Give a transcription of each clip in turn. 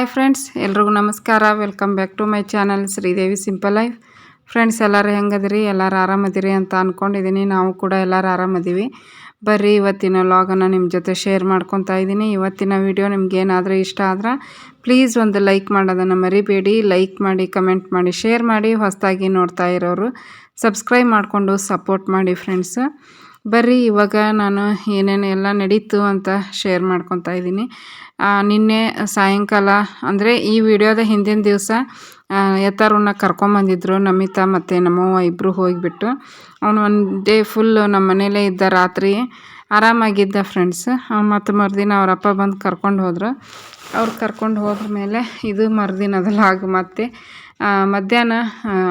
Hi friends, ಎಲ್ರಿಗೂ ನಮಸ್ಕಾರ. Welcome back to my channel Sridevi simple life. Friends, ಎಲ್ಲರೂ ಹೆಂಗದಿರಿ? ಎಲ್ಲರೂ ಆರಾಮದಿರಿ ಅಂತ ಅಂದ್ಕೊಂಡಿದ್ದೀನಿ ನಾವು ಕೂಡ ಎಲ್ಲರೂ ಆರಾಮದೀವಿ. ಬರ್ರಿ, ಇವತ್ತಿನ ಲಾಗನ್ನು ನಿಮ್ಮ ಜೊತೆ ಶೇರ್ ಮಾಡ್ಕೊತಾ ಇದ್ದೀನಿ ಇವತ್ತಿನ ವಿಡಿಯೋ ನಿಮ್ಗೆ ಏನಾದರೂ ಇಷ್ಟ ಆದ್ರೆ, ಪ್ಲೀಸ್ ಒಂದು ಲೈಕ್ ಮಾಡೋದನ್ನು ಮರಿಬೇಡಿ. ಲೈಕ್ ಮಾಡಿ, ಕಮೆಂಟ್ ಮಾಡಿ, ಶೇರ್ ಮಾಡಿ. ಹೊಸದಾಗಿ ನೋಡ್ತಾ ಇರೋರು ಸಬ್ಸ್ಕ್ರೈಬ್ ಮಾಡಿಕೊಂಡು ಸಪೋರ್ಟ್ ಮಾಡಿ ಫ್ರೆಂಡ್ಸ್. ಬರ್ರಿ, ಇವಾಗ ನಾನು ಏನೇನು ಎಲ್ಲ ನಡೀತು ಅಂತ ಶೇರ್ ಮಾಡ್ಕೊತಾ ಇದ್ದೀನಿ ನಿನ್ನೆ ಸಾಯಂಕಾಲ, ಅಂದರೆ ಈ ವಿಡಿಯೋದ ಹಿಂದಿನ ದಿವಸ ಎತ್ತಾರನ್ನ ಕರ್ಕೊಂಬಂದಿದ್ರು ನಮಿತಾ ಮತ್ತು ನಮ್ಮವ್ವ ಇಬ್ಬರು ಹೋಗಿಬಿಟ್ಟು. ಅವನು ಒನ್ ಡೇ ಫುಲ್ಲು ನಮ್ಮ ಮನೇಲೇ ಇದ್ದ ರಾತ್ರಿ ಆರಾಮಾಗಿದ್ದ ಫ್ರೆಂಡ್ಸ್ ಮತ್ತು ಮರುದಿನ ಅವರಪ್ಪ ಬಂದು ಕರ್ಕೊಂಡು ಹೋದರು. ಅವ್ರು ಕರ್ಕೊಂಡು ಹೋದ ಮೇಲೆ ಇದು ಮರುದಿನದಲ್ಲ ಆಗ ಮತ್ತೆ ಮಧ್ಯಾಹ್ನ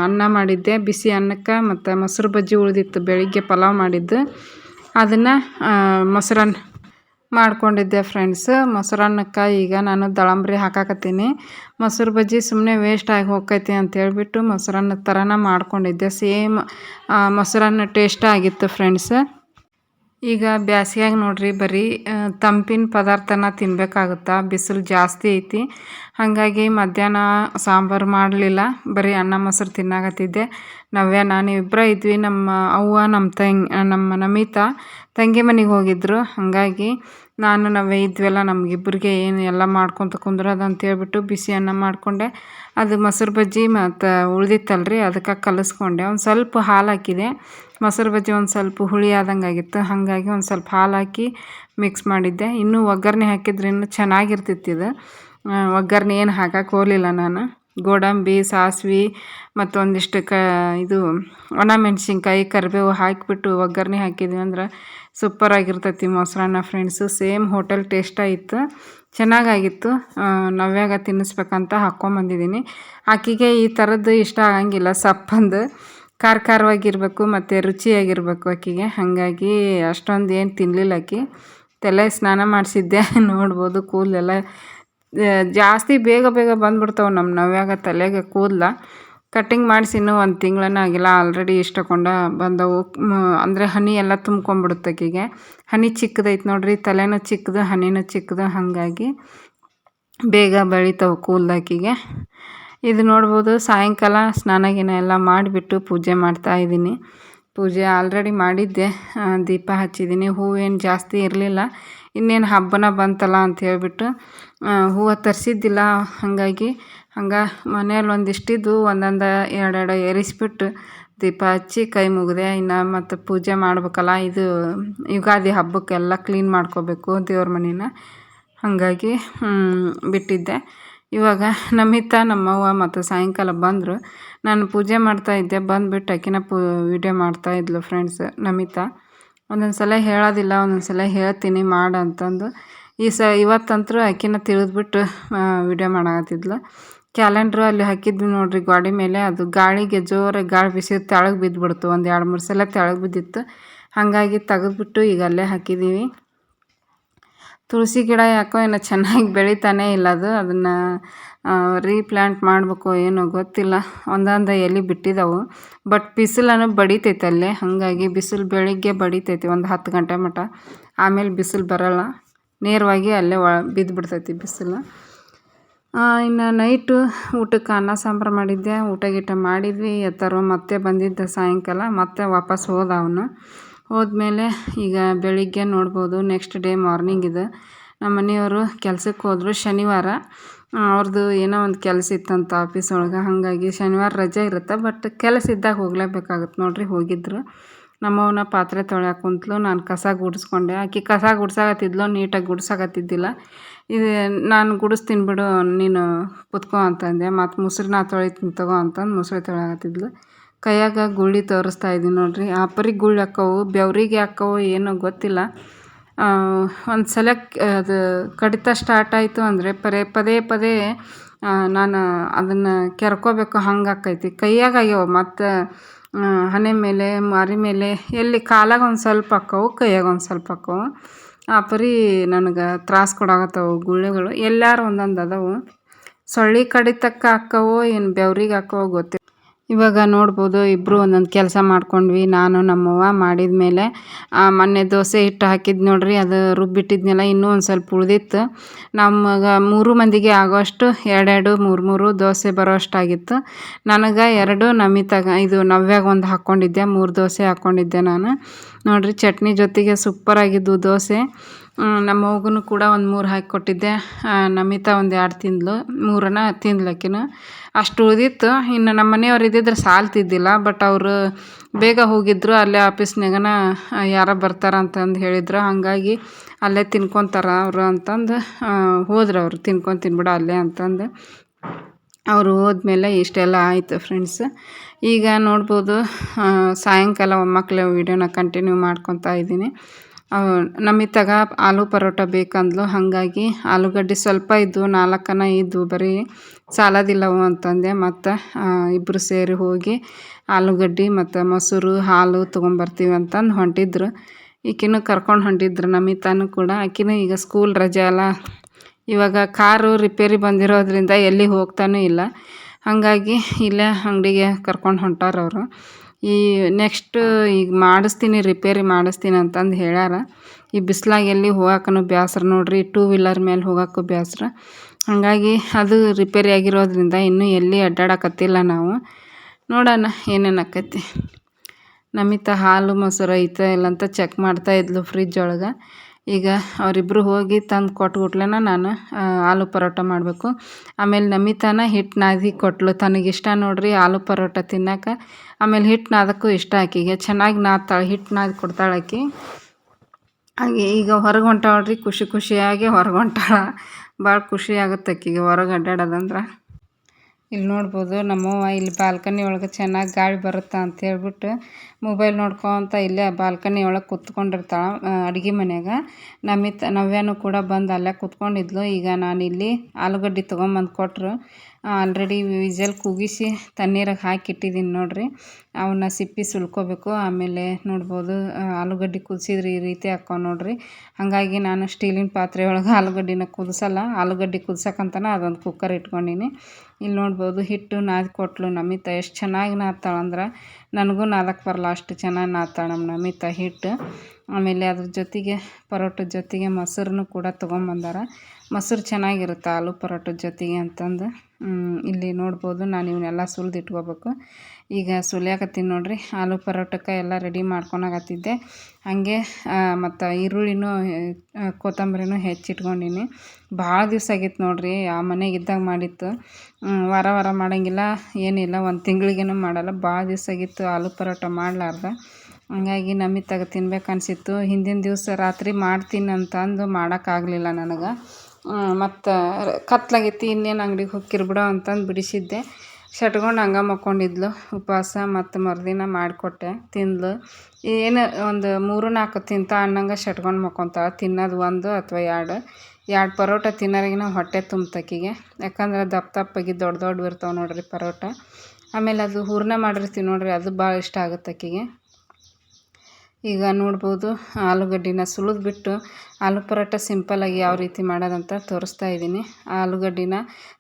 ಅನ್ನ ಮಾಡಿದ್ದೆ. ಬಿಸಿ ಅನ್ನಕ್ಕೆ ಮತ್ತು ಮೊಸರು ಬಜ್ಜಿ ಉಳಿದಿತ್ತು. ಬೆಳಿಗ್ಗೆ ಪಲಾವ್ ಮಾಡಿದ್ದು. ಅದನ್ನು ಮೊಸರನ್ನ ಮಾಡ್ಕೊಂಡಿದ್ದೆ ಫ್ರೆಂಡ್ಸ್ ಮೊಸರನ್ನಕ್ಕೆ ಈಗ ನಾನು ದಳಂಬ್ರಿ ಹಾಕಾಕತ್ತೀನಿ. ಮೊಸರು ಬಜ್ಜಿ ಸುಮ್ಮನೆ ವೇಸ್ಟ್ ಆಗಿ ಹೋಗ್ತೈತಿ ಅಂತ ಹೇಳ್ಬಿಟ್ಟು ಮೊಸರನ್ನ ಥರನ ಮಾಡ್ಕೊಂಡಿದ್ದೆ. ಸೇಮ್ ಮೊಸರನ್ನ ಟೇಸ್ಟ್ ಆಗಿತ್ತು ಫ್ರೆಂಡ್ಸ್ ಈಗ ಬ್ಯಾಸಿಯಾಗಿ ನೋಡ್ರಿ ಬರೀ ತಂಪಿನ ಪದಾರ್ಥನ ತಿನ್ಬೇಕಾಗುತ್ತಾ? ಬಿಸಿಲು ಜಾಸ್ತಿ ಐತಿ. ಹಾಗಾಗಿ ಮಧ್ಯಾಹ್ನ ಸಾಂಬಾರು ಮಾಡಲಿಲ್ಲ. ಬರೀ ಅನ್ನ, ಮೊಸರು ತಿನ್ನಾಕತ್ತಿದ್ದೆ. ನವ್ಯ, ನಾನು ಇಬ್ಬರ ಇದ್ವಿ. ನಮ್ಮ ಅವ್ವ, ನಮ್ಮ ತಂಗಿ, ನಮ್ಮ ನಮಿತ ತಂಗಿ ಮನೆಗೆ ಹೋಗಿದ್ರು. ಹಾಗಾಗಿ ನಾನು ನಾವೇ ಇದ್ವಲ್ಲ ನಮಗಿಬ್ಬರಿಗೆ ಏನು ಎಲ್ಲ ಮಾಡ್ಕೊತ ಅಂತ ಹೇಳ್ಬಿಟ್ಟು ಬಿಸಿ ಅನ್ನ ಮಾಡಿಕೊಂಡೆ. ಅದು ಮೊಸರು ಬಜ್ಜಿ ಮತ್ತು ಉಳ್ದಿತ್ತಲ್ರಿ, ಅದಕ್ಕೆ ಕಲಿಸ್ಕೊಂಡೆ. ಒಂದು ಸ್ವಲ್ಪ ಹಾಲು ಹಾಕಿದೆ. ಮೊಸರು ಬಜ್ಜಿ ಒಂದು ಸ್ವಲ್ಪ ಹುಳಿ ಆದಂಗೆ ಆಗಿತ್ತು. ಹಾಗಾಗಿ ಒಂದು ಸ್ವಲ್ಪ ಹಾಲು ಹಾಕಿ ಮಿಕ್ಸ್ ಮಾಡಿದ್ದೆ. ಇನ್ನೂ ಒಗ್ಗರಣೆ ಹಾಕಿದ್ರೆ ಇನ್ನೂ ಚೆನ್ನಾಗಿರ್ತಿತ್ತು ಇದು. ಒಗ್ಗರಣೆ ಏನು ಹಾಕಕ್ಕೆ ಹೋಗಲಿಲ್ಲ ನಾನು. ಗೋಡಂಬಿ, ಸಾಸ್ವೆ ಮತ್ತೊಂದಿಷ್ಟು ಕ, ಇದು ಒಣ ಮೆಣಸಿನ್ಕಾಯಿ ಕರಿಬೇವು ಹಾಕಿಬಿಟ್ಟು ಒಗ್ಗರಣೆ ಹಾಕಿದ್ವಿ ಅಂದ್ರೆ ಸೂಪರಾಗಿರ್ತೈತಿ ಮೊಸರನ್ನ ಫ್ರೆಂಡ್ಸು ಸೇಮ್ ಹೋಟೆಲ್ ಟೇಸ್ಟ್ ಇತ್ತು ಚೆನ್ನಾಗಾಗಿತ್ತು. ನವ್ಯಾಗ ತಿನ್ನಿಸ್ಬೇಕಂತ ಹಾಕ್ಕೊಂಬಂದಿದ್ದೀನಿ ಆಕೆಗೆ ಈ ಥರದ್ದು ಇಷ್ಟ ಆಗಂಗಿಲ್ಲ, ಸಪ್ಪಂದು. ಖಾರ ಖಾರವಾಗಿರ್ಬೇಕು ಮತ್ತು ರುಚಿಯಾಗಿರ್ಬೇಕು ಆಕೆಗೆ. ಹಾಗಾಗಿ ಅಷ್ಟೊಂದು ಏನು ತಿನ್ನಲಿಲ್ಲ ಆಕೆ. ತಲೆ ಸ್ನಾನ ಮಾಡಿಸಿದ್ದೆ. ನೋಡ್ಬೋದು, ಕೂದಲೆಲ್ಲ ಜಾಸ್ತಿ ಬೇಗ ಬೇಗ ಬಂದ್ಬಿಡ್ತಾವೆ ನಮ್ಮ ನವ್ಯಾಗ ತಲೆಗೆ ಕೂದಲ. ಕಟ್ಟಿಂಗ್ ಮಾಡಿಸಿ ಇನ್ನೂ ಒಂದು ತಿಂಗಳನ್ನ ಆಗಿಲ್ಲ. ಆಲ್ರೆಡಿ ಇಷ್ಟಕೊಂಡ ಬಂದವು. ಅಂದರೆ ಹನಿ ಎಲ್ಲ ತುಂಬ್ಕೊಂಡ್ಬಿಡುತ್ತೆ ಆಕೆಗೆ ಹನಿ ಚಿಕ್ಕದೈತೆ ನೋಡ್ರಿ. ತಲೆನೂ ಚಿಕ್ಕದು, ಹನಿನೂ ಚಿಕ್ಕದು. ಹಾಗಾಗಿ ಬೇಗ ಬೆಳಿತಾವೆ ಕೂದಲಾಕಿಗೆ ಇದು ನೋಡ್ಬೋದು, ಸಾಯಂಕಾಲ ಸ್ನಾನ ಗಿನ ಎಲ್ಲ ಮಾಡಿಬಿಟ್ಟು ಪೂಜೆ ಮಾಡ್ತಾ ಇದ್ದೀನಿ. ಪೂಜೆ ಆಲ್ರೆಡಿ ಮಾಡಿದ್ದೆ. ದೀಪ ಹಚ್ಚಿದ್ದೀನಿ. ಹೂವೇನು ಜಾಸ್ತಿ ಇರಲಿಲ್ಲ. ಇನ್ನೇನು ಹಬ್ಬನ ಬಂತಲ್ಲ ಅಂತ ಹೇಳ್ಬಿಟ್ಟು ಹೂವು ತರಿಸಿದ್ದಿಲ್ಲ ಹಾಗಾಗಿ. ಹಂಗೆ ಮನೆಯಲ್ಲಿ ಒಂದಿಷ್ಟಿದ್ದು ಒಂದೊಂದು ಎರಡೆರಡು ಏರಿಸ್ಬಿಟ್ಟು ದೀಪ ಹಚ್ಚಿ ಕೈ ಮುಗಿದೆ ಇನ್ನು ಮತ್ತು ಪೂಜೆ ಮಾಡ್ಬೇಕಲ್ಲ, ಇದು ಯುಗಾದಿ ಹಬ್ಬಕ್ಕೆಲ್ಲ ಕ್ಲೀನ್ ಮಾಡ್ಕೋಬೇಕು ದೇವ್ರ ಮನೇನ. ಹಾಗಾಗಿ ಬಿಟ್ಟಿದ್ದೆ. ಇವಾಗ ನಮ್ಮಿತ್ತ ನಮ್ಮವ್ವ ಮತ್ತು ಸಾಯಂಕಾಲ ಬಂದರು. ನಾನು ಪೂಜೆ ಮಾಡ್ತಾಯಿದ್ದೆ ಬಂದುಬಿಟ್ಟು ಆಕಿನ ಪೂ, ವಿಡಿಯೋ ಮಾಡ್ತಾಯಿದ್ಲು ಫ್ರೆಂಡ್ಸ್ ನಮಿತಾ. ಒಂದೊಂದು ಸಲ ಹೇಳೋದಿಲ್ಲ ಒಂದೊಂದು ಸಲ ಹೇಳ್ತೀನಿ ಮಾಡು ಅಂತಂದು. ಈ ಸ ಇವತ್ತಂತೂ ಆಕಿನ ತಿಳಿದ್ಬಿಟ್ಟು ವಿಡಿಯೋ ಮಾಡಾಕತ್ತಿದ್ಲು. ಕ್ಯಾಲೆಂಡ್ರು ಅಲ್ಲಿ ಹಾಕಿದ್ವಿ ನೋಡ್ರಿ, ಗಾಡಿ ಮೇಲೆ ಅದು ಗಾಳಿಗೆ ಜೋರಾಗಿ ಗಾಳಿ ಬಿಸಿ ತೆಳಗೆ ಬಿದ್ದುಬಿಡ್ತು ಒಂದು ಎರಡು ಮೂರು ಸಲ ತೆಳಗೆ ಬಿದ್ದಿತ್ತು. ಹಾಗಾಗಿ ತೆಗೆದ್ಬಿಟ್ಟು ಈಗ ಅಲ್ಲೇ ಹಾಕಿದ್ದೀವಿ ತುಳಸಿ ಗಿಡ ಯಾಕೋ ಏನೋ ಚೆನ್ನಾಗಿ ಬೆಳಿತಾನೆ ಇಲ್ಲ ಅದು, ಅದನ್ನು ರೀಪ್ಲ್ಯಾಂಟ್ ಮಾಡಬೇಕು ಏನೋ ಗೊತ್ತಿಲ್ಲ. ಒಂದೊಂದು ಎಲೆ ಬಿಟ್ಟಿದ್ದಾವೆ ಬಟ್ ಬಿಸಿಲನ್ನು ಬಡಿತೈತೆ ಅಲ್ಲೇ, ಹಾಗಾಗಿ ಬಿಸಿಲು ಬೆಳಿಗ್ಗೆ ಬಡಿತೈತಿ, ಒಂದು ಹತ್ತು ಗಂಟೆ ಮಟ್ಟ ಆಮೇಲೆ ಬಿಸಿಲು ಬರೋಲ್ಲ. ನೇರವಾಗಿ ಅಲ್ಲೇ ಒಳ ಬಿದ್ದು ಬಿಡ್ತೈತಿ ಬಿಸಿಲು ಇನ್ನು ನೈಟು ಊಟಕ್ಕೆ ಅನ್ನ ಸಾಂಬಾರು ಮಾಡಿದ್ದೆ. ಊಟ ಗೀಟ ಮಾಡಿದ್ವಿ. ಎತ್ತರೋ ಮತ್ತೆ ಬಂದಿದ್ದ ಸಾಯಂಕಾಲ. ಮತ್ತೆ ವಾಪಸ್ ಹೋದ ಅವನು. ಹೋದ್ಮೇಲೆ ಈಗ ಬೆಳಿಗ್ಗೆ ನೋಡ್ಬೋದು. ನೆಕ್ಸ್ಟ್ ಡೇ ಮಾರ್ನಿಂಗ್ ಇದು. ನಮ್ಮ ಮನೆಯವರು ಕೆಲ್ಸಕ್ಕೆ ಹೋದರು ಶನಿವಾರ. ಅವ್ರದ್ದು ಏನೋ ಒಂದು ಕೆಲಸ ಇತ್ತಂತ ಆಫೀಸ್ ಒಳಗೆ. ಹಾಗಾಗಿ ಶನಿವಾರ ರಜೆ ಇರುತ್ತೆ. ಬಟ್ ಕೆಲಸ ಇದ್ದಾಗ ಹೋಗಲೇಬೇಕಾಗತ್ತೆ. ನೋಡಿರಿ, ಹೋಗಿದ್ರು. ನಮ್ಮವನ ಪಾತ್ರೆ ತೊಳ್ಯಾಕೆ ಕುಂತಲು, ನಾನು ಕಸ ಗುಡಿಸ್ಕೊಂಡೆ. ಆಕೆ ಕಸ ಗುಡ್ಸಾಕತ್ತಿದ್ಲು, ನೀಟಾಗಿ ಗುಡ್ಸಾಕತ್ತಿದ್ದಿಲ್ಲ. ಇದು ನಾನು ಗುಡಿಸ್ತೀನಿ ಬಿಡು, ನೀನು ಕುತ್ಕೋ ಅಂತಂದೆ. ಮತ್ತು ಮುಸ್ರಿನ ನಾ ತೊಳಿತೀನಿ ತಗೋ ಅಂತಂದು ಮುಸ್ರೆ ತೊಳ್ಯಾಕತ್ತಿದ್ಲು. ಕೈಯಾಗ ಗುಳ್ಳಿ ತೋರಿಸ್ತಾ ಇದ್ದೀನಿ ನೋಡಿರಿ. ಆ ಪರಿ ಗುಳ್ಳಿ ಹಾಕ್ಕವು ಬೆವರಿಗೆ ಹಾಕ್ಕವು ಏನೋ ಗೊತ್ತಿಲ್ಲ. ಒಂದು ಸಲ ಅದು ಕಡಿತ ಸ್ಟಾರ್ಟ್ ಆಯಿತು ಅಂದರೆ ಪದೇ ಪದೇ ಪದೇ ನಾನು ಅದನ್ನು ಕೆರ್ಕೋಬೇಕು, ಹಂಗೆ ಆಕೈತಿ. ಕೈಯಾಗ ಆಗ್ಯಾವ, ಮತ್ತು ಹಣೆ ಮೇಲೆ, ಮಾರಿ ಮೇಲೆ, ಎಲ್ಲಿ ಕಾಲಾಗ ಒಂದು ಸ್ವಲ್ಪ ಆಕ್ಕವು ಕೈಯಾಗ ಒಂದು ಸ್ವಲ್ಪ ಆಕ್ಕವು ಆ ಪರಿ ನನಗೆ ತ್ರಾಸು ಕೊಡಾಕತ್ತವು ಗುಳ್ಳೆಗಳು. ಎಲ್ಲಾರು ಒಂದೊಂದು ಅದಾವು. ಸೊಳ್ಳೆ ಕಡಿತಕ್ಕೆ ಆಕ್ಕವೋ ಏನು ಬೆವ್ರಿಗೆ ಹಾಕವೋ ಗೊತ್ತಿಲ್ಲ. ಇವಾಗ ನೋಡ್ಬೋದು ಇಬ್ಬರು ಒಂದೊಂದು ಕೆಲಸ ಮಾಡ್ಕೊಂಡ್ವಿ, ನಾನು ನಮ್ಮವ್ವ ಮಾಡಿದ ಮೇಲೆ. ಮೊನ್ನೆ ದೋಸೆ ಹಿಟ್ಟು ಹಾಕಿದ್ದು ನೋಡ್ರಿ, ಅದು ರುಬ್ಬಿಟ್ಟಿದ್ನೆಲ್ಲ, ಇನ್ನೂ ಒಂದು ಸ್ವಲ್ಪ ಉಳಿದಿತ್ತು. ನಮಗೆ ಮೂರು ಮಂದಿಗೆ ಆಗೋಷ್ಟು ಎರಡೆರಡು, ಮೂರು ಮೂರು ದೋಸೆ ಬರೋ ಅಷ್ಟಾಗಿತ್ತು. ನನಗೆ ಎರಡು, ನಮಿತಾಗ ಇದು ನವ್ಯಾಗ ಒಂದು ಹಾಕ್ಕೊಂಡಿದ್ದೆ ಮೂರು ದೋಸೆ ಹಾಕ್ಕೊಂಡಿದ್ದೆ ನಾನು. ನೋಡ್ರಿ, ಚಟ್ನಿ ಜೊತೆಗೆ ಸೂಪರಾಗಿದ್ದು ದೋಸೆ. ನಮ್ಮ ಮಗುನು ಕೂಡ ಒಂದು ಮೂರು ಹಾಕಿ ಕೊಟ್ಟಿದ್ದೆ. ನಮಿತಾ ಒಂದು ಎರಡು ತಿಂದ್ಲು. ಮೂರನ್ನ ತಿಂದ್ಲಕ್ಕಿನ ಅಷ್ಟು ಉಳಿದಿತ್ತು. ಇನ್ನು ನಮ್ಮ ಮನೆಯವ್ರು ಇದ್ದಿದ್ರೆ ಸಾಲ್ತಿದ್ದಿಲ್ಲ ಬಟ್ ಅವರು ಬೇಗ ಹೋಗಿದ್ರು. ಅಲ್ಲೇ ಆಫೀಸ್ನಾಗನ ಯಾರೋ ಬರ್ತಾರ ಅಂತಂದು ಹೇಳಿದ್ರು. ಹಾಗಾಗಿ ಅಲ್ಲೇ ತಿನ್ಕೊತಾರ ಅವರು ಅಂತಂದು ಹೋದ್ರು ಅವರು. ತಿನ್ಕೊಂಡು ತಿನ್ಬಿಡ ಅಲ್ಲೇ ಅಂತಂದು ಅವರು ಹೋದ್ಮೇಲೆ ಇಷ್ಟೆಲ್ಲ ಆಯಿತು ಫ್ರೆಂಡ್ಸ್ ಈಗ ನೋಡ್ಬೋದು ಸಾಯಂಕಾಲ ಮಕ್ಕಳ ವೀಡಿಯೋನ ಕಂಟಿನ್ಯೂ ಮಾಡ್ಕೊತಾ ಇದ್ದೀನಿ. ನಮಿತಾಗ ಆಲೂ ಪರೋಟ ಬೇಕಂದ್ಲು. ಹಾಗಾಗಿ ಆಲೂಗಡ್ಡೆ ಸ್ವಲ್ಪ ಇದ್ವು. ನಾಲ್ಕನ ಇದ್ವು. ಬರೀ ಸಾಲದಿಲ್ಲವು ಅಂತಂದೆ. ಮತ್ತು ಇಬ್ಬರು ಸೇರಿ ಹೋಗಿ ಆಲೂಗಡ್ಡೆ ಮತ್ತು ಮೊಸರು, ಹಾಲು ತೊಗೊಂಬರ್ತೀವಿ ಅಂತಂದು ಹೊಂಟಿದ್ರು. ಈಕಿನೂ ಕರ್ಕೊಂಡು ಹೊಂಟಿದ್ರು. ನಮಿತಾನು ಕೂಡ. ಆಕಿನೂ ಈಗ ಸ್ಕೂಲ್ ರಜೆ ಅಲ್ಲ. ಇವಾಗ ಕಾರು ರಿಪೇರಿ ಬಂದಿರೋದ್ರಿಂದ ಎಲ್ಲಿ ಹೋಗ್ತಾನೂ ಇಲ್ಲ. ಹಾಗಾಗಿ ಇಲ್ಲೇ ಅಂಗಡಿಗೆ ಕರ್ಕೊಂಡು ಹೊಂಟಾರ ಅವರು. ಈ ನೆಕ್ಸ್ಟ್ ಈಗ ಮಾಡಿಸ್ತೀನಿ ರಿಪೇರಿ ಮಾಡಿಸ್ತೀನಿ ಅಂತಂದು ಹೇಳ್ಯಾರ. ಈ ಬಿಸ್ಲಾಗ ಎಲ್ಲಿ ಹೋಗಕ್ಕೂ ಬೇಸ್ರ ನೋಡ್ರಿ ಟೂ ವೀಲರ್ ಮೇಲೆ ಹೋಗೋಕ್ಕೂ ಬೇಸ್ರ ಹಾಗಾಗಿ ಅದು ರಿಪೇರಿ ಆಗಿರೋದ್ರಿಂದ ಇನ್ನೂ ಎಲ್ಲಿ ಅಡ್ಡಾಡಕತ್ತಿಲ್ಲ ನಾವು. ನೋಡೋಣ ಏನೇನು ಆಕೈತಿ ನಮಿತಾ ಹಾಲು, ಮೊಸರು ಐತ ಇಲ್ಲ ಅಂತ ಚೆಕ್ ಮಾಡ್ತಾ ಇದ್ಲು ಫ್ರಿಜ್ ಒಳಗೆ. ಈಗ ಅವರಿಬ್ಬರು ಹೋಗಿ ತಂದು ಕೊಟ್ಬಿಟ್ಲೇನ ನಾನು ಆಲೂ ಪರೋಟ ಮಾಡಬೇಕು. ಆಮೇಲೆ ನಮಿತಾನ ಹಿಟ್ಟು ನಾದಿ ಕೊಟ್ಲು. ತನಗಿಷ್ಟ ನೋಡ್ರಿ ಆಲೂ ಪರೋಟ ತಿನ್ನಕ್ಕೆ ಆಮೇಲೆ ಹಿಟ್ಟು ನಾದಕ್ಕೂ ಇಷ್ಟ ಆಕಿಗೆ ಚೆನ್ನಾಗಿ ನಾದ್ತಾಳೆ ಹಿಟ್ಟು ನಾದಿ ಕೊಡ್ತಾಳೆ ಆಕಿ. ಹಾಗೆ ಈಗ ಹೊರಗೆ ಹೊಂಟಾಳ್ರಿ ಖುಷಿ ಖುಷಿಯಾಗಿ ಹೊರಗೆ ಹೊಂಟಾಳ ಭಾಳ ಖುಷಿ ಆಗುತ್ತೆ ಆಕಿಗೆ ಹೊರಗೆ ಅಡ್ಡಾಡೋದಂದ್ರೆ. ಇಲ್ಲಿ ನೋಡ್ಬೋದು ನಮ್ಮವ್ವ ಇಲ್ಲಿ ಬಾಲ್ಕನಿ ಒಳಗೆ ಚೆನ್ನಾಗಿ ಗಾಳಿ ಬರುತ್ತೆ ಅಂತ ಹೇಳ್ಬಿಟ್ಟು ಮೊಬೈಲ್ ನೋಡ್ಕೊತ ಇಲ್ಲೇ ಬಾಲ್ಕನಿ ಒಳಗೆ ಕುತ್ಕೊಂಡಿರ್ತಾಳೆ ಅಡುಗೆ ಮನೆಯಾಗ. ನಮಿತ ನವ್ಯಾನು ಕೂಡ ಬಂದು ಅಲ್ಲೇ ಕುತ್ಕೊಂಡಿದ್ಲು. ಈಗ ನಾನು ಇಲ್ಲಿ ಆಲೂಗಡ್ಡೆ ತೊಗೊಂಬಂದು ಕೊಟ್ಟರು ಆಲ್ರೆಡಿ ವಿಜಲ್ ಕೂಗಿಸಿ ತಣ್ಣೀರಾಗ ಹಾಕಿಟ್ಟಿದ್ದೀನಿ ನೋಡಿರಿ. ಅವನ್ನ ಸಿಪ್ಪಿ ಸುಲ್ಕೋಬೇಕು. ಆಮೇಲೆ ನೋಡ್ಬೋದು ಆಲೂಗಡ್ಡೆ ಕುದಿಸಿದ್ರೆ ಈ ರೀತಿ ಹಾಕೋ ನೋಡಿರಿ. ಹಾಗಾಗಿ ನಾನು ಸ್ಟೀಲಿನ ಪಾತ್ರೆ ಒಳಗೆ ಆಲೂಗಡ್ಡಿನ ಕುದಿಸಲ್ಲ. ಆಲೂಗಡ್ಡೆ ಕುದ್ಸಕ್ಕಂತನ ಅದೊಂದು ಕುಕ್ಕರ್ ಇಟ್ಕೊಂಡೀನಿ. ಇಲ್ಲಿ ನೋಡ್ಬೋದು, ಹಿಟ್ಟು, ನಾದಿ ಕೊಟ್ಲು ನಮಿತಾ. ಎಷ್ಟು ಚೆನ್ನಾಗಿ ನಾದ್ತಾಳಂದ್ರೆ? ನನಗೂ ನಾದಕ್ಕೆ ಬರಲ್ಲ ಅಷ್ಟು ಚೆನ್ನಾಗಿ ನಾದ್ತಾಳೆ ನಮ್ಮ ನಮಿತಾ ಹಿಟ್ಟು. ಆಮೇಲೆ ಅದ್ರ ಜೊತೆಗೆ ಪರೋಟದ ಜೊತೆಗೆ ಮೊಸರನ್ನು ಕೂಡ ತೊಗೊಂಬಂದಾರ. ಮೊಸರು ಚೆನ್ನಾಗಿರುತ್ತೆ ಆಲೂ ಪರೋಟದ ಜೊತೆಗೆ ಅಂತಂದು? ಇಲ್ಲಿ ನೋಡ್ಬೋದು, ನಾನು ಇವನ್ನೆಲ್ಲ ಸುಲಿದು ಇಟ್ಕೋಬೇಕು. ಈಗ ಸುಲಿಯಾಕತ್ತೀನಿ ನೋಡಿರಿ, ಆಲೂ ಪರೋಟಕ್ಕೆ ಎಲ್ಲ ರೆಡಿ ಮಾಡ್ಕೊಳಕತ್ತಿದ್ದೆ ಹಾಗೆ ಮತ್ತು ಈರುಳ್ಳಿನೂ ಕೊತ್ತಂಬರಿನೂ ಹೆಚ್ಚಿಟ್ಕೊಂಡಿನಿ. ಭಾಳ ದಿವಸ ಆಗಿತ್ತು ನೋಡಿರಿ ಆ ಮನೆಗೆ ಇದ್ದಾಗ ಮಾಡಿತ್ತು. ವಾರ ವಾರ ಮಾಡೋಂಗಿಲ್ಲ, ಏನಿಲ್ಲ, ಒಂದು ತಿಂಗಳಿಗೇನು ಮಾಡಲ್ಲ. ಭಾಳ ದಿವಸ ಆಗಿತ್ತು ಆಲೂ ಪರೋಟ ಮಾಡಲಾರ್ದ. ಹಂಗಾಗಿ ನಮಿತಾಗ ತಿನ್ಬೇಕು ಅನಿಸಿತ್ತು. ಹಿಂದಿನ ದಿವಸ ರಾತ್ರಿ ಮಾಡ್ತೀನಿ ಅಂತಂದು ಮಾಡೋಕ್ಕಾಗಲಿಲ್ಲ ನನಗೆ. ಮತ್ತು ಕತ್ಲಾಗೈತಿ, ಇನ್ನೇನು ಅಂಗ್ಡಿಗೆ ಹೋಕ್ಕಿರ್ ಬಿಡು ಅಂತಂದು ಬಿಡಿಸಿದ್ದೆ. ಶಟ್ಕೊಂಡು ಹಂಗೆ ಮಕ್ಕೊಂಡಿದ್ಲು. ಉಪವಾಸ ಮತ್ತು ಮರುದಿನ ಮಾಡಿಕೊಟ್ಟೆ, ತಿಂದ್ಲು. ಏನು ಒಂದು ಮೂರು ನಾಲ್ಕು ತಿಂತ ಅನ್ನಂಗೆ ಶಟ್ಕೊಂಡು ಮಕ್ಕೊತಾಳೆ. ತಿನ್ನೋದು ಒಂದು ಅಥವಾ ಎರಡು ಎರಡು ಪರೋಟ ತಿನ್ನೋರಿಗಿನ ಹೊಟ್ಟೆ ತುಂಬತಕ್ಕಿಗೆ ಯಾಕಂದ್ರೆ ದಪ್ಪ ದಪ್ಪಗೆ ದೊಡ್ಡ ದೊಡ್ಡ ಇರ್ತಾವೆ ನೋಡಿರಿ ಪರೋಟ. ಆಮೇಲೆ ಅದು ಹೂರಣ ಮಾಡಿರ್ತೀವಿ ನೋಡಿರಿ, ಅದು ಭಾಳ ಇಷ್ಟ ಆಗುತ್ತೆ ಆಕಿಗೆ ಈಗ ನೋಡ್ಬೋದು ಆಲೂಗಡ್ಡಿನ ಸುಲಿದ್ಬಿಟ್ಟು ಆಲೂ ಪರೋಟ ಸಿಂಪಲಾಗಿ ಯಾವ ರೀತಿ ಮಾಡೋದಂತ ತೋರಿಸ್ತಾ ಇದ್ದೀನಿ. ಆಲೂಗಡ್ಡಿನ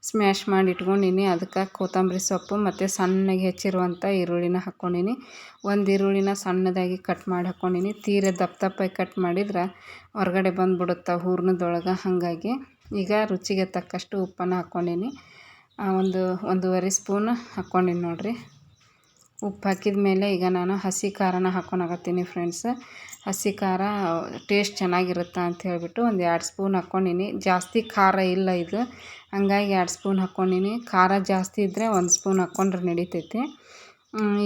ಸ್ಮ್ಯಾಶ್ ಮಾಡಿ ಇಟ್ಕೊಂಡಿನಿ. ಅದಕ್ಕೆ ಕೊತ್ತಂಬರಿ ಸೊಪ್ಪು ಮತ್ತು ಸಣ್ಣಗೆ ಹೆಚ್ಚಿರುವಂಥ ಈರುಳ್ಳಿನ ಹಾಕ್ಕೊಂಡಿನಿ ಒಂದು ಈರುಳ್ಳಿನ ಸಣ್ಣದಾಗಿ ಕಟ್ ಮಾಡಿ ಹಾಕ್ಕೊಂಡಿನಿ ತೀರ ದಪ್ಪ ದಪ್ಪಾಗಿ ಕಟ್ ಮಾಡಿದ್ರೆ ಹೊರಗಡೆ ಬಂದುಬಿಡುತ್ತೆ ಹೂರ್ಣದೊಳಗೆ. ಹಾಗಾಗಿ ಈಗ ರುಚಿಗೆ ತಕ್ಕಷ್ಟು ಉಪ್ಪನ್ನು ಹಾಕ್ಕೊಂಡಿನಿ ಒಂದು ಒಂದೂವರೆ ಸ್ಪೂನ್ ಹಾಕ್ಕೊಂಡಿನಿ ನೋಡಿರಿ. ಉಪ್ಪು ಹಾಕಿದ ಮೇಲೆ ಈಗ ನಾನು ಹಸಿ ಖಾರನ ಹಾಕ್ಕೊಳಕತ್ತೀನಿ ಫ್ರೆಂಡ್ಸ್ ಹಸಿ ಖಾರ ಟೇಸ್ಟ್ ಚೆನ್ನಾಗಿರುತ್ತೆ ಅಂತ ಹೇಳಿಬಿಟ್ಟು ಒಂದು ಎರಡು ಸ್ಪೂನ್ ಹಾಕ್ಕೊಂಡಿನಿ. ಜಾಸ್ತಿ ಖಾರ ಇಲ್ಲ ಇದು. ಹಂಗಾಗಿ ಎರಡು ಸ್ಪೂನ್ ಹಾಕ್ಕೊಂಡಿನಿ. ಖಾರ ಜಾಸ್ತಿ ಇದ್ದರೆ ಒಂದು ಸ್ಪೂನ್ ಹಾಕ್ಕೊಂಡ್ರೆ ನಡೀತೈತಿ.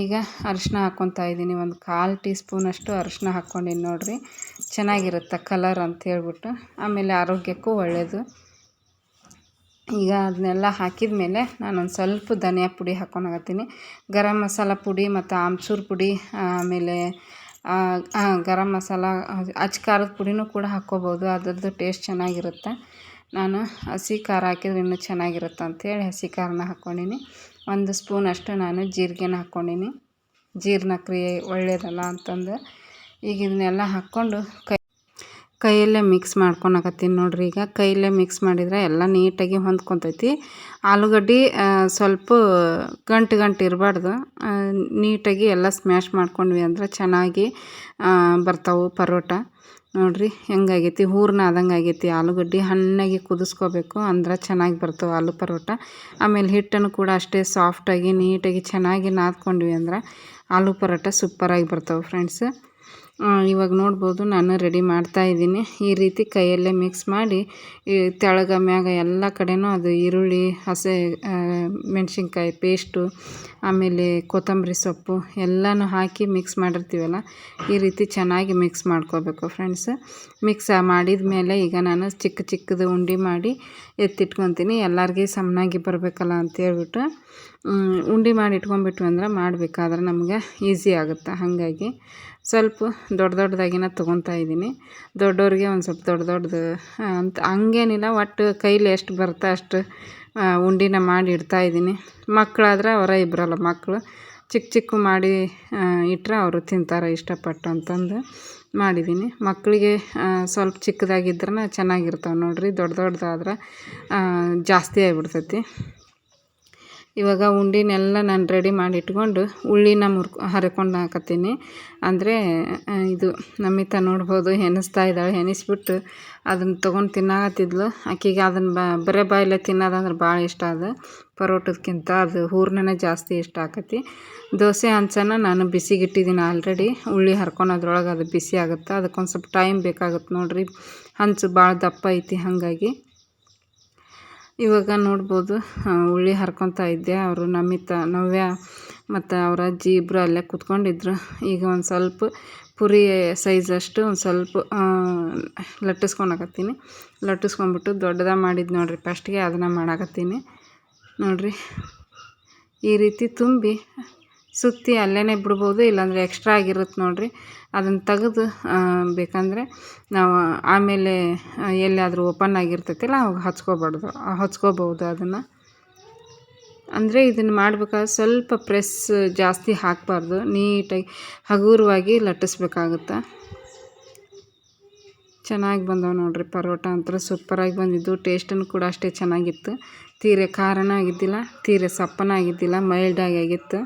ಈಗ ಅರಿಶಿನ ಹಾಕ್ಕೊತಾ ಇದ್ದೀನಿ. ಒಂದು ಕಾಲು ಟೀ ಸ್ಪೂನಷ್ಟು ಅರಿಶಿನ ಹಾಕ್ಕೊಂಡಿನಿ ನೋಡಿರಿ. ಚೆನ್ನಾಗಿರುತ್ತೆ ಕಲರ್ ಅಂತ ಹೇಳ್ಬಿಟ್ಟು. ಆಮೇಲೆ ಆರೋಗ್ಯಕ್ಕೂ ಒಳ್ಳೆಯದು ಈಗ ಅದನ್ನೆಲ್ಲ ಹಾಕಿದ ಮೇಲೆ ನಾನೊಂದು ಸ್ವಲ್ಪ ಧನಿಯಾ ಪುಡಿ ಹಾಕ್ಕೊಳಕತ್ತೀನಿ ಗರಂ ಮಸಾಲ ಪುಡಿ ಮತ್ತು ಆಮ್ಚೂರ್ ಪುಡಿ, ಆಮೇಲೆ ಗರಂ ಮಸಾಲ, ಅಚ್ಚ ಖಾರದ ಪುಡಿನೂ ಕೂಡ ಹಾಕ್ಕೋಬೋದು. ಅದರದ್ದು ಟೇಸ್ಟ್ ಚೆನ್ನಾಗಿರುತ್ತೆ. ನಾನು ಹಸಿ ಖಾರ ಹಾಕಿದ್ರೆ ಇನ್ನೂ ಚೆನ್ನಾಗಿರುತ್ತೆ ಅಂಥೇಳಿ ಹಸಿ ಖಾರನ ಹಾಕ್ಕೊಂಡೀನಿ. ಒಂದು ಸ್ಪೂನಷ್ಟು ನಾನು ಜೀರಿಗೆನ ಹಾಕ್ಕೊಂಡೀನಿ. ಜೀರ್ಣಕ್ರಿಯೆ ಒಳ್ಳೆಯದಲ್ಲ ಅಂತಂದು. ಈಗ ಇದನ್ನೆಲ್ಲ ಹಾಕ್ಕೊಂಡು ಕೈ ಕೈಯಲ್ಲೇ ಮಿಕ್ಸ್ ಮಾಡ್ಕೊಳಕತ್ತೀನಿ ನೋಡ್ರಿ. ಈಗ ಕೈಯಲ್ಲೇ ಮಿಕ್ಸ್ ಮಾಡಿದರೆ ಎಲ್ಲ ನೀಟಾಗಿ ಹೊಂದ್ಕೊತೈತಿ. ಆಲೂಗಡ್ಡೆ ಸ್ವಲ್ಪ ಗಂಟು ಗಂಟು ಇರಬಾರ್ದು. ನೀಟಾಗಿ ಎಲ್ಲ ಸ್ಮ್ಯಾಶ್ ಮಾಡ್ಕೊಂಡ್ವಿ ಅಂದ್ರೆ ಚೆನ್ನಾಗಿ ಬರ್ತಾವೆ ಪರೋಟ. ನೋಡಿರಿ, ಹೆಂಗಾಗೈತಿ? ಹೂರ್ನ ಆದಂಗೆ ಆಗೈತಿ ಆಲೂಗಡ್ಡೆ ಹಣ್ಣಾಗಿ ಕುದಿಸ್ಕೋಬೇಕು ಅಂದ್ರೆ ಚೆನ್ನಾಗಿ ಬರ್ತವೆ ಆಲೂ ಪರೋಟ. ಆಮೇಲೆ ಹಿಟ್ಟನ್ನು ಕೂಡ ಅಷ್ಟೇ ಸಾಫ್ಟಾಗಿ ನೀಟಾಗಿ ಚೆನ್ನಾಗಿ ನಾದ್ಕೊಂಡ್ವಿ ಅಂದ್ರೆ ಆಲೂ ಪರೋಟ ಸೂಪರಾಗಿ ಬರ್ತವೆ ಫ್ರೆಂಡ್ಸ್ ಇವಾಗ ನೋಡ್ಬೋದು ನಾನು ರೆಡಿ ಮಾಡ್ತಾ ಇದ್ದೀನಿ. ಈ ರೀತಿ ಕೈಯಲ್ಲೇ ಮಿಕ್ಸ್ ಮಾಡಿ, ಈ ತೆಳಗ ಮ್ಯಾಗ ಎಲ್ಲ ಕಡೆಯೂ ಅದು ಈರುಳ್ಳಿ, ಹಸೆ ಮೆಣಸಿನ್ಕಾಯಿ ಪೇಸ್ಟು ಆಮೇಲೆ ಕೊತ್ತಂಬರಿ ಸೊಪ್ಪು ಎಲ್ಲನೂ ಹಾಕಿ ಮಿಕ್ಸ್ ಮಾಡಿರ್ತೀವಲ್ಲ, ಈ ರೀತಿ ಚೆನ್ನಾಗಿ ಮಿಕ್ಸ್ ಮಾಡ್ಕೋಬೇಕು ಫ್ರೆಂಡ್ಸ್ ಮಿಕ್ಸ್ ಮಾಡಿದ ಮೇಲೆ ಈಗ ನಾನು ಚಿಕ್ಕ ಚಿಕ್ಕದು ಉಂಡೆ ಮಾಡಿ ಎತ್ತಿಟ್ಕೊತೀನಿ. ಎಲ್ಲರಿಗೆ ಸಮನಾಗಿ ಬರಬೇಕಲ್ಲ ಅಂತೇಳ್ಬಿಟ್ಟು ಉಂಡೆ ಮಾಡಿ ಇಟ್ಕೊಂಡ್ಬಿಟ್ವಿ ಅಂದ್ರೆ ಮಾಡಬೇಕಾದ್ರೆ ನಮಗೆ ಈಸಿ ಆಗುತ್ತೆ? ಹಾಗಾಗಿ ಸ್ವಲ್ಪ ದೊಡ್ಡ ದೊಡ್ಡದಾಗಿನ ತೊಗೊತಾ ಇದ್ದೀನಿ. ದೊಡ್ಡವ್ರಿಗೆ ಒಂದು ಸ್ವಲ್ಪ ದೊಡ್ಡ ದೊಡ್ಡದು ಅಂತ ಹಂಗೇನಿಲ್ಲ, ಒಟ್ಟು ಕೈಲಿ ಎಷ್ಟು ಬರುತ್ತೆ ಅಷ್ಟು ಉಂಡೆನ ಮಾಡಿ ಇಡ್ತಾಯಿದ್ದೀನಿ ಮಕ್ಕಳಾದ್ರೆ ಅವರೇ ಇಬ್ಬರಲ್ಲ ಮಕ್ಕಳು ಚಿಕ್ಕ ಚಿಕ್ಕ ಮಾಡಿ ಇಟ್ಟರೆ ಅವರು ತಿಂತಾರೆ ಇಷ್ಟಪಟ್ಟು ಅಂತಂದು ಮಾಡಿದ್ದೀನಿ. ಮಕ್ಕಳಿಗೆ ಸ್ವಲ್ಪ ಚಿಕ್ಕದಾಗಿದ್ರೆ ಚೆನ್ನಾಗಿರ್ತಾವೆ ನೋಡಿರಿ, ದೊಡ್ಡ ದೊಡ್ಡದಾದ್ರೆ ಜಾಸ್ತಿ ಆಗಿಬಿಡ್ತೈತಿ. ಇವಾಗ ಉಂಡೆನೆಲ್ಲ ನಾನು ರೆಡಿ ಮಾಡಿ ಇಟ್ಕೊಂಡು ಉಳ್ಳಿನ ಮುರ್ಕೊ, ಹರ್ಕೊಂಡು ಅಂದರೆ ಇದು ನಮಿತಾ ನೋಡ್ಬೋದು ಹೆಣಿಸ್ತಾ ಇದ್ದಾಳೆ ಹೆಣಿಸ್ಬಿಟ್ಟು ಅದನ್ನು ತೊಗೊಂಡು ತಿನ್ನಾಕತ್ತಿದ್ಲು. ಆಕೆಗೆ ಅದನ್ನು ಬರೇ ಬಾಯಲ್ಲೇ ತಿನ್ನೋದಂದ್ರೆ ಭಾಳ ಇಷ್ಟ ಅದು. ಪರೋಟದಕ್ಕಿಂತ ಅದು ಹೂರ್ಣನೇ ಜಾಸ್ತಿ ಇಷ್ಟ ಆಕತಿ. ದೋಸೆ ಹಂಚನ ನಾನು ಬಿಸಿಗಿಟ್ಟಿದ್ದೀನಿ ಆಲ್ರೆಡಿ ಉಳ್ಳಿ ಹರ್ಕೊಳೋದ್ರೊಳಗೆ ಅದು ಬಿಸಿ ಆಗುತ್ತೆ, ಅದಕ್ಕೊಂದು ಸ್ವಲ್ಪ ಟೈಮ್ ಬೇಕಾಗುತ್ತೆ ನೋಡಿರಿ. ಹಂಚು ಭಾಳ ದಪ್ಪ ಐತಿ ಹಾಗಾಗಿ. ಇವಾಗ ನೋಡ್ಬೋದು ಉಳ್ಳಿ ಹರ್ಕೊತಾ ಇದ್ದೆ. ಅವರು ನಮಿತ, ನವ್ಯ ಮತ್ತು ಅವ್ರ ಅಜ್ಜಿ ಇಬ್ಬರು ಅಲ್ಲೇ ಕೂತ್ಕೊಂಡಿದ್ರು. ಈಗ ಒಂದು ಸ್ವಲ್ಪ ಪುರಿ ಅಷ್ಟು, ಒಂದು ಸ್ವಲ್ಪ ಲಟ್ಟಿಸ್ಕೊಳಕತ್ತೀನಿ ಲಟ್ಟಿಸ್ಕೊಂಡ್ಬಿಟ್ಟು ದೊಡ್ಡದಾಗ ಮಾಡಿದ್ದು ನೋಡಿರಿ ಫಸ್ಟಿಗೆ ಅದನ್ನು ಮಾಡಾಕತ್ತೀನಿ. ನೋಡಿರಿ, ಈ ರೀತಿ ತುಂಬಿ ಸುತ್ತಿ ಅಲ್ಲೇ ಬಿಡ್ಬೋದು, ಇಲ್ಲಾಂದರೆ ಎಕ್ಸ್ಟ್ರಾ ಆಗಿರುತ್ತೆ ನೋಡಿರಿ. ಅದನ್ನು ತೆಗೆದು ಬೇಕಂದರೆ ನಾವು ಆಮೇಲೆ ಎಲ್ಲಿಯಾದರೂ ಓಪನ್ ಆಗಿರ್ತೈತಲ್ಲ ಅವಾಗ ಹಚ್ಕೋಬಾರ್ದು ಹಚ್ಕೋಬೋದು ಅದನ್ನು. ಅಂದರೆ ಇದನ್ನು ಮಾಡ್ಬೇಕಾದ್ರೆ ಸ್ವಲ್ಪ ಪ್ರೆಸ್ ಜಾಸ್ತಿ ಹಾಕಬಾರ್ದು, ನೀಟಾಗಿ ಹಗುರವಾಗಿ ಲಟ್ಟಿಸ್ಬೇಕಾಗುತ್ತೆ. ಚೆನ್ನಾಗಿ ಬಂದವು ನೋಡಿರಿ ಪರೋಟ ಅಂತರ ಸೂಪರಾಗಿ ಬಂದಿದ್ದು ಟೇಸ್ಟನ್ನು ಕೂಡ ಅಷ್ಟೇ ಚೆನ್ನಾಗಿತ್ತು. ತೀರೆ ಖಾರನೂ ಆಗಿದ್ದಿಲ್ಲ, ತೀರೆ ಸಪ್ಪನೂ ಆಗಿದ್ದಿಲ್ಲ ಮೈಲ್ಡಾಗಿ ಆಗಿತ್ತು.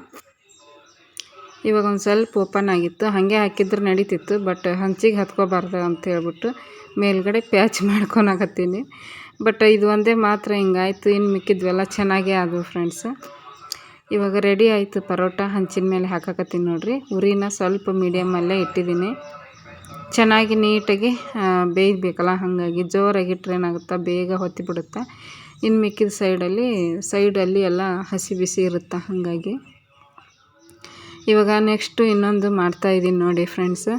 ಇವಾಗ ಒಂದು ಸ್ವಲ್ಪ ಓಪನ್ ಆಗಿತ್ತು. ಹಾಗೆ ಹಾಕಿದ್ರೆ ನಡೀತಿತ್ತು, ಬಟ್ ಹಂಚಿಗೆ ಹತ್ಕೋಬಾರ್ದು ಅಂತ ಹೇಳ್ಬಿಟ್ಟು ಮೇಲ್ಗಡೆ ಪ್ಯಾಚ್ ಮಾಡ್ಕೊಳಕತ್ತೀನಿ. ಬಟ್ ಇದು ಒಂದೇ ಮಾತ್ರ ಹಿಂಗಾಯ್ತು ಇನ್ನು ಮಿಕ್ಕಿದ್ವೆಲ್ಲ ಚೆನ್ನಾಗೇ ಆದವು ಫ್ರೆಂಡ್ಸ್. ಇವಾಗ ರೆಡಿ ಆಯಿತು ಪರೋಟ, ಹಂಚಿನ ಮೇಲೆ ಹಾಕಕತ್ತೀನಿ ನೋಡಿರಿ. ಉರಿನ ಸ್ವಲ್ಪ ಮೀಡಿಯಮಲ್ಲೇ ಇಟ್ಟಿದ್ದೀನಿ. ಚೆನ್ನಾಗಿ ನೀಟಾಗಿ ಬೇಯಬೇಕಲ್ಲ, ಹಾಗಾಗಿ ಜೋರಾಗಿ ಇಟ್ಟರೆ ಏನಾಗುತ್ತೆ, ಬೇಗ ಹೊತ್ತಿ ಬಿಡುತ್ತೆ ಇನ್ನು ಮಿಕ್ಕಿದ ಸೈಡಲ್ಲಿ ಸೈಡಲ್ಲಿ ಎಲ್ಲ ಹಸಿ ಬಿಸಿ ಇರುತ್ತೆ, ಹಾಗಾಗಿ. ಇವಾಗ ನೆಕ್ಸ್ಟು ಇನ್ನೊಂದು ಮಾಡ್ತಾಯಿದ್ದೀನಿ ನೋಡಿ ಫ್ರೆಂಡ್ಸ್.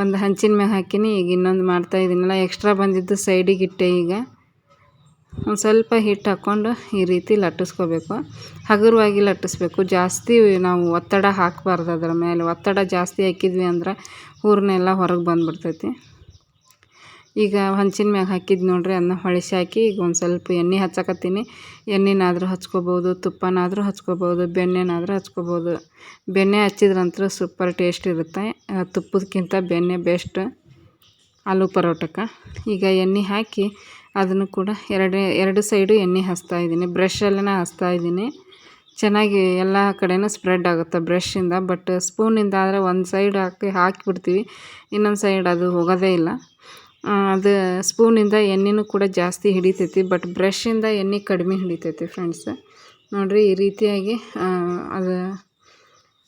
ಒಂದು ಹಂಚಿನ ಮ್ಯಾಗ ಹಾಕಿನಿ, ಈಗ ಇನ್ನೊಂದು ಮಾಡ್ತಾಯಿದ್ದೀನಲ್ಲ ಎಕ್ಸ್ಟ್ರಾ ಬಂದಿದ್ದು ಸೈಡಿಗೆ ಇಟ್ಟೆ ಈಗ. ಒಂದು ಸ್ವಲ್ಪ ಹಿಟ್ಟು ಹಾಕ್ಕೊಂಡು ಈ ರೀತಿ ಲಟ್ಟಿಸ್ಕೋಬೇಕು. ಹಗುರವಾಗಿ ಲಟ್ಟಿಸ್ಬೇಕು. ಜಾಸ್ತಿ ನಾವು ಒತ್ತಡ ಹಾಕಬಾರ್ದು ಅದರ ಮೇಲೆ. ಒತ್ತಡ ಜಾಸ್ತಿ ಹಾಕಿದ್ವಿ ಅಂದ್ರೆ ಹೂರ್ನೆಲ್ಲ ಹೊರಗೆ ಬಂದುಬಿಡ್ತೈತಿ. ಈಗ ಹಂಚಿನ ಮ್ಯಾಗ ಹಾಕಿದ್ದು ನೋಡ್ರಿ ಅದನ್ನ ಹೊಳಿಸಿ ಹಾಕಿ ಈಗ ಒಂದು ಸ್ವಲ್ಪ ಎಣ್ಣೆ ಹಚ್ಚಕತ್ತೀನಿ. ಎಣ್ಣೆನಾದರೂ ಹಚ್ಕೋಬೋದು, ತುಪ್ಪನಾದರೂ ಹಚ್ಕೋಬೋದು, ಬೆಣ್ಣೆನಾದರೂ ಹಚ್ಕೋಬೋದು. ಬೆಣ್ಣೆ ಹಚ್ಚಿದ್ರಂತೂ ಸೂಪರ್ ಟೇಸ್ಟ್ ಇರುತ್ತೆ. ತುಪ್ಪದಕ್ಕಿಂತ ಬೆಣ್ಣೆ ಬೆಸ್ಟ್ ಆಲೂ ಪರೋಟಕ್ಕೆ ಈಗ ಎಣ್ಣೆ ಹಾಕಿ ಅದನ್ನು ಕೂಡ ಎರಡು ಎರಡು ಸೈಡು ಎಣ್ಣೆ ಹಚ್ತಾ ಇದ್ದೀನಿ. ಬ್ರಷಲ್ಲೇ ಹಚ್ತಾ ಇದ್ದೀನಿ. ಚೆನ್ನಾಗಿ ಎಲ್ಲ ಕಡೆಯೂ ಸ್ಪ್ರೆಡ್ ಆಗುತ್ತೆ ಬ್ರಷಿಂದ ಬಟ್ ಸ್ಪೂನಿಂದ ಆದರೆ ಒಂದು ಸೈಡ್ ಹಾಕಿ, ಹಾಕಿಬಿಡ್ತೀವಿ. ಇನ್ನೊಂದು ಸೈಡ್ ಅದು ಹೋಗೋದೇ ಇಲ್ಲ. ಅದು ಸ್ಪೂನಿಂದ ಎಣ್ಣೆನೂ ಕೂಡ ಜಾಸ್ತಿ ಹಿಡಿತೈತಿ ಬಟ್ ಬ್ರಷಿಂದ ಎಣ್ಣೆ ಕಡಿಮೆ ಹಿಡಿತೈತಿ ಫ್ರೆಂಡ್ಸ್ ನೋಡಿರಿ ಈ ರೀತಿಯಾಗಿ ಅದು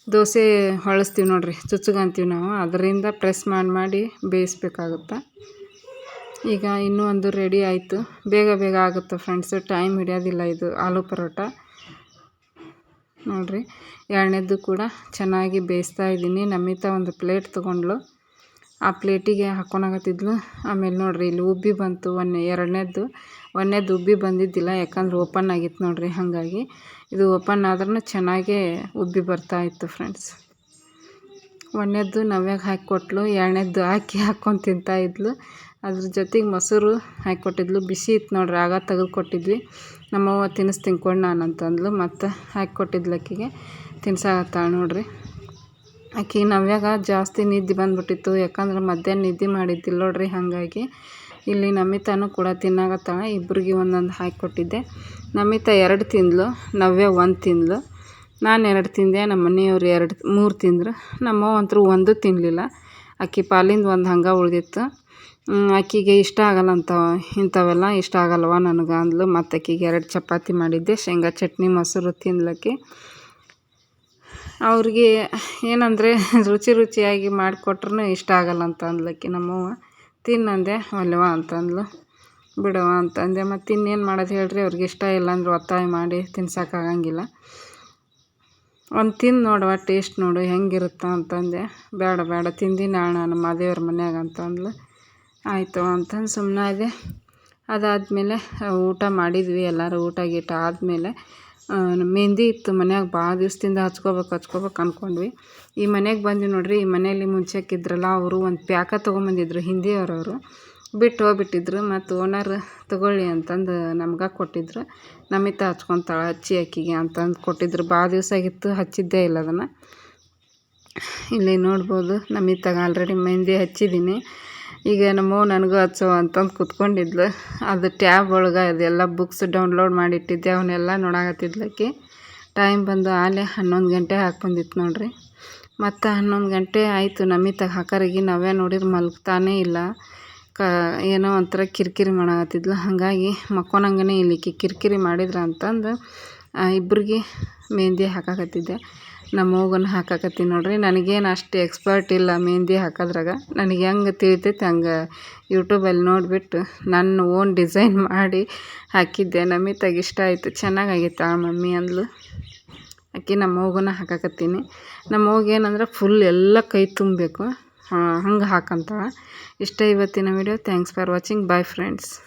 ದೋಸೆ ಹೊಳಸ್ತೀವಿ ನೋಡಿರಿ, ಚುಚ್ಚುಗಂತೀವಿ ನಾವು. ಅದರಿಂದ ಪ್ರೆಸ್ ಮಾಡಿ ಮಾಡಿ ಬೇಯಿಸ್ಬೇಕಾಗುತ್ತೆ. ಈಗ ಇನ್ನೂ ಒಂದು ರೆಡಿ ಆಯಿತು. ಬೇಗ ಬೇಗ ಆಗುತ್ತೆ ಫ್ರೆಂಡ್ಸ್ ಟೈಮ್ ಹಿಡಿಯೋದಿಲ್ಲ ಇದು ಆಲೂ ಪರೋಟ. ನೋಡಿರಿ, ಎರಡನೇದ್ದು ಕೂಡ ಚೆನ್ನಾಗಿ ಬೇಯಿಸ್ತಾ ಇದ್ದೀನಿ. ನಮಿತಾ ಒಂದು ಪ್ಲೇಟ್ ತೊಗೊಂಡ್ಳು. ಆ ಪ್ಲೇಟಿಗೆ ಹಾಕ್ಕೊಳಕತ್ತಿದ್ಲು ಆಮೇಲೆ ನೋಡಿರಿ, ಇಲ್ಲಿ ಉಬ್ಬಿ ಬಂತು ಒಂದು ಎರಡನೇದ್ದು. ಒಂದನೇದು ಉಬ್ಬಿ ಬಂದಿದ್ದಿಲ್ಲ, ಯಾಕಂದ್ರೆ ಓಪನ್ ಆಗಿತ್ತು ನೋಡಿರಿ, ಹಾಗಾಗಿ. ಇದು ಓಪನ್ ಆದ್ರೂ ಚೆನ್ನಾಗೇ ಉಬ್ಬಿ ಬರ್ತಾಯಿತ್ತು ಫ್ರೆಂಡ್ಸ್. ಒಂದನೇದ್ದು ನವ್ಯಾಗ ಹಾಕಿ ಎರಡನೇದು ಎರಡನೇದ್ದು ಹಾಕಿ ಹಾಕ್ಕೊಂಡು ತಿಂತಾಯಿದ್ಲು ಅದ್ರ ಜೊತೆಗೆ ಮೊಸರು ಹಾಕಿ ಕೊಟ್ಟಿದ್ಲು. ಬಿಸಿ ಇತ್ತು ನೋಡ್ರಿ, ಆಗ ತೆಗೆದು ಕೊಟ್ಟಿದ್ವಿ. ನಮ್ಮವ್ವ ತಿನ್ನಿಸ್ ತಿನ್ಕೊಂಡು ನಾನು ಅಂತಂದ್ಲು ಮತ್ತು ಹಾಕಿ ಕೊಟ್ಟಿದ್ಲು ಆಕೆಗೆ ತಿನ್ಸಾಕತ್ತಾಳೆ ನೋಡಿರಿ. ಆಕಿ ನವ್ಯಾಗ ಜಾಸ್ತಿ ನಿದ್ದೆ ಬಂದ್ಬಿಟ್ಟಿತ್ತು. ಯಾಕಂದ್ರೆ ಮಧ್ಯಾಹ್ನ ನಿದ್ದೆ ಮಾಡಿದ್ದಿಲ್ಲ ನೋಡ್ರಿ ಹಾಗಾಗಿ. ಇಲ್ಲಿ ನಮಿತಾನು ಕೂಡ ತಿನ್ನಾಕತ್ತಾಳ. ಇಬ್ಬರಿಗೆ ಒಂದೊಂದು ಹಾಕಿ ಕೊಟ್ಟಿದ್ದೆ. ನಮಿತಾ ಎರಡು ತಿಂದ್ಲು, ನವ್ಯ ಒಂದು ತಿಂದ್ಲು. ನಾನು ಎರಡು ತಿಂದೆ, ನಮ್ಮ ಮನೆಯವ್ರು ಎರಡು, ಮೂರು ತಿಂದರು. ನಮ್ಮವ್ವ ಅಂತೂ ಒಂದು ತಿನ್ನಲಿಲ್ಲ ಆಕಿ ಪಾಲಿಂದ ಒಂದು ಹಂಗೆ ಉಳಿದಿತ್ತು. ಆಕಿಗೆ ಇಷ್ಟ ಆಗಲ್ಲ ಅಂತ, ಇಂಥವೆಲ್ಲ ಇಷ್ಟ ಆಗಲ್ವ ನನಗೆ ಅಂದ್ಲು. ಮತ್ತು ಆಕಿಗೆ ಎರಡು ಚಪಾತಿ ಮಾಡಿದ್ದೆ. ಶೇಂಗಾ ಚಟ್ನಿ, ಮೊಸರು ತಿನ್ಲಕ್ಕೆ. ಅವ್ರಿಗೆ ಏನಂದರೆ ರುಚಿ ರುಚಿಯಾಗಿ ಮಾಡಿಕೊಟ್ರೂ ಇಷ್ಟ ಆಗಲ್ಲ ಅಂತ ಅಂದ್ಲಕ್ಕಿ ನಮ್ಮವ್ವ ತಿನ್ನಂದೆ ಒಲ್ಲೆವ್ವ ಅಂತಂದ್ಲು. ಬಿಡವ್ವ ಅಂತಂದೆ. ಮತ್ತು ಇನ್ನೇನು ಮಾಡೋದು ಹೇಳ್ರಿ, ಅವ್ರಿಗೆ ಇಷ್ಟ ಇಲ್ಲ ಅಂದ್ರೆ ಒತ್ತಾಯ ಮಾಡಿ ತಿನ್ಸೋಕ್ಕಾಗಂಗಿಲ್ಲ ಒಂದು ತಿಂದು ನೋಡುವ, ಟೇಸ್ಟ್ ನೋಡು, ಹೆಂಗಿರುತ್ತ ಅಂತಂದೆ. ಬೇಡ ಬೇಡ ತಿಂದಿನ ನಾನು ಮಾದೇವ್ರ ಮನ್ಯಾಗ ಅಂತಂದ್ಲು. ಆಯಿತು ಅಂತಂದು ಸುಮ್ಮನಾದೆ ಅದಾದಮೇಲೆ ಊಟ ಮಾಡಿದ್ವಿ ಎಲ್ಲರೂ, ಊಟ ಗೀಟ ಆದಮೇಲೆ ಮೆಹಂದಿ ಇತ್ತು ಮನ್ಯಾಗ ಭಾಳ ದಿವಸದಿಂದ ಹಚ್ಕೋಬೇಕು ಹಚ್ಕೋಬೇಕು ಅಂದ್ಕೊಂಡ್ವಿ ಈ ಮನೆಗೆ ಬಂದ್ವಿ ನೋಡಿರಿ, ಈ ಮನೆಯಲ್ಲಿ ಮುಂಚೆಕ್ಕಿದ್ರಲ್ಲ ಅವರು ಒಂದು ಪ್ಯಾಕ ತೊಗೊಂಬಂದಿದ್ರು ಹಿಂದಿಯವ್ರವರು ಬಿಟ್ಟು ಹೋಗ್ಬಿಟ್ಟಿದ್ರು, ಮತ್ತು ಓನರ್ ತೊಗೊಳ್ಳಿ ಅಂತಂದು ನಮ್ಗೆ ಕೊಟ್ಟಿದ್ರು. ನಮಿತಾ ಹಚ್ಕೊತಾಳೆ ಹಚ್ಚಿ ಆಕಿಗೆ ಅಂತಂದು ಕೊಟ್ಟಿದ್ರು. ಭಾಳ ದಿವಸ ಆಗಿತ್ತು, ಹಚ್ಚಿದ್ದೇ ಇಲ್ಲ ಅದನ್ನು. ಇಲ್ಲಿ ನೋಡ್ಬೋದು, ನಮಿತಾಗ ಆಲ್ರೆಡಿ ಮೆಹಂದಿ ಹಚ್ಚಿದ್ದೀನಿ. ಈಗ ನನಗೂ ಹಚ್ಚು ಅಂತಂದು ಕೂತ್ಕೊಂಡಿದ್ಲು. ಅದು ಟ್ಯಾಬ್ ಒಳಗೆ ಅದೆಲ್ಲ ಬುಕ್ಸ್ ಡೌನ್ಲೋಡ್ ಮಾಡಿಟ್ಟಿದ್ದೆ ಅವನ್ನೆಲ್ಲ ನೋಡಾಕತ್ತಿದ್ಲಕ್ಕಿ. ಟೈಮ್ ಬಂದು ಆಲೆ ಹನ್ನೊಂದು ಗಂಟೆ ಹಾಕ್ಬಂದಿತ್ತು ನೋಡ್ರಿ. ಮತ್ತು ಹನ್ನೊಂದು ಗಂಟೆ ಆಯಿತು ನಮಿತಾಗ ಹಾಕರಿಗೆ ನಾವೇ ನೋಡಿದ್ರೆ ಮಲಗ್ತಾನೇ ಇಲ್ಲ. ಕ, ಏನೋ ಒಂಥರ ಕಿರಿಕಿರಿ ಮಾಡಾಕತ್ತಿದ್ಲು. ಹಾಗಾಗಿ ಮಕ್ಕೊಳಂಗನೇ ಇಲ್ಲಿಕಿ ಕಿರಿಕಿರಿ ಮಾಡಿದ್ರ ಅಂತಂದು ಇಬ್ರಿಗೆ ಮೆಹಂದಿ ಹಾಕಾಕತ್ತಿದ್ದೆ. ನಮ್ಮ ಹಾಕಕತ್ತೀನಿ ಹಾಕಾಕತ್ತೀನಿ ನೋಡ್ರಿ. ನನಗೇನು ಅಷ್ಟು ಎಕ್ಸ್ಪರ್ಟ್ ಇಲ್ಲ ಮೆಹಂದಿ ಹಾಕೋದ್ರಾಗ. ನನಗೆ ಹೆಂಗೆ ತಿಳಿತೈತೆ ಹಂಗೆ ಯೂಟ್ಯೂಬಲ್ಲಿ ನೋಡಿಬಿಟ್ಟು ನನ್ನ ಓನ್ ಡಿಸೈನ್ ಮಾಡಿ ಹಾಕಿದ್ದೆ. ನಮಿತಾಗ ಇಷ್ಟ ಆಯಿತು. ಚೆನ್ನಾಗಾಗಿತ್ತು ಆ ಮಮ್ಮಿ ಅಂದ್ಲು. ಆಕೆ ನಮ್ಮ ಮಗನ ಹಾಕಾಕತ್ತೀನಿ. ನಮ್ಮ ಏನಂದ್ರೆ ಫುಲ್ ಎಲ್ಲ ಕೈ ತುಂಬಬೇಕು. ಹಾಂ, ಹಂಗೆ ಹಾಕಂತಾಳೆ. ಇಷ್ಟ ಇವತ್ತಿನ video thanks for watching bye friends